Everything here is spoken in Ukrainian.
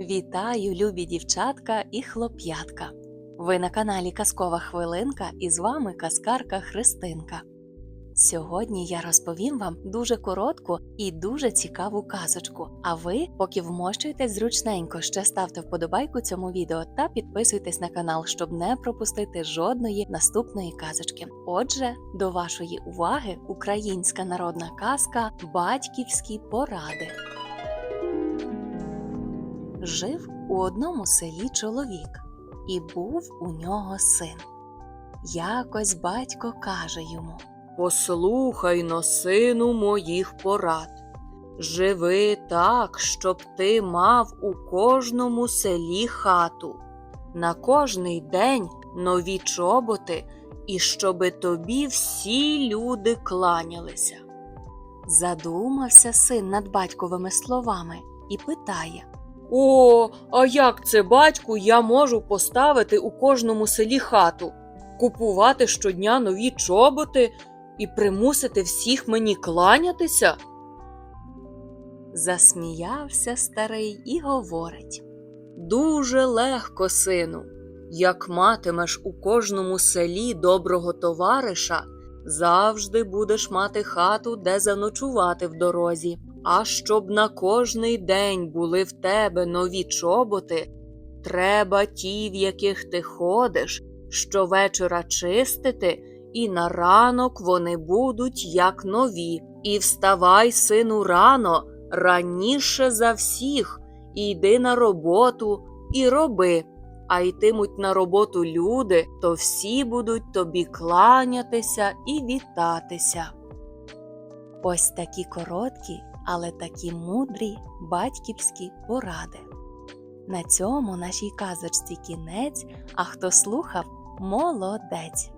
Вітаю, любі дівчатка і хлоп'ятка! Ви на каналі Казкова Хвилинка і з вами казкарка Христинка. Сьогодні я розповім вам дуже коротку і дуже цікаву казочку. А ви, поки вмощуєтесь зручненько, ще ставте вподобайку цьому відео та підписуйтесь на канал, щоб не пропустити жодної наступної казочки. Отже, до вашої уваги українська народна казка Батьківські поради. Жив у одному селі чоловік, і був у нього син. Якось батько каже йому Послухай но, сину, моїх порад. Живи так, щоб ти мав у кожному селі хату, на кожний день нові чоботи, і щоби тобі всі люди кланялися. задумався син над батьковими словами і питає О, а як це, батьку, я можу поставити у кожному селі хату, купувати щодня нові чоботи і примусити всіх мені кланятися? Засміявся старий і говорить. Дуже легко, сину. Як матимеш у кожному селі доброго товариша, завжди будеш мати хату, де заночувати в дорозі. А щоб на кожний день були в тебе нові чоботи, треба ті, в яких ти ходиш, щовечора чистити, і на ранок вони будуть як нові. І вставай, сину, рано, раніше за всіх, і йди на роботу і роби. А йтимуть на роботу люди, то всі будуть тобі кланятися і вітатися. Ось такі короткі, але такі мудрі батьківські поради. На цьому нашій казочці кінець, а хто слухав, молодець.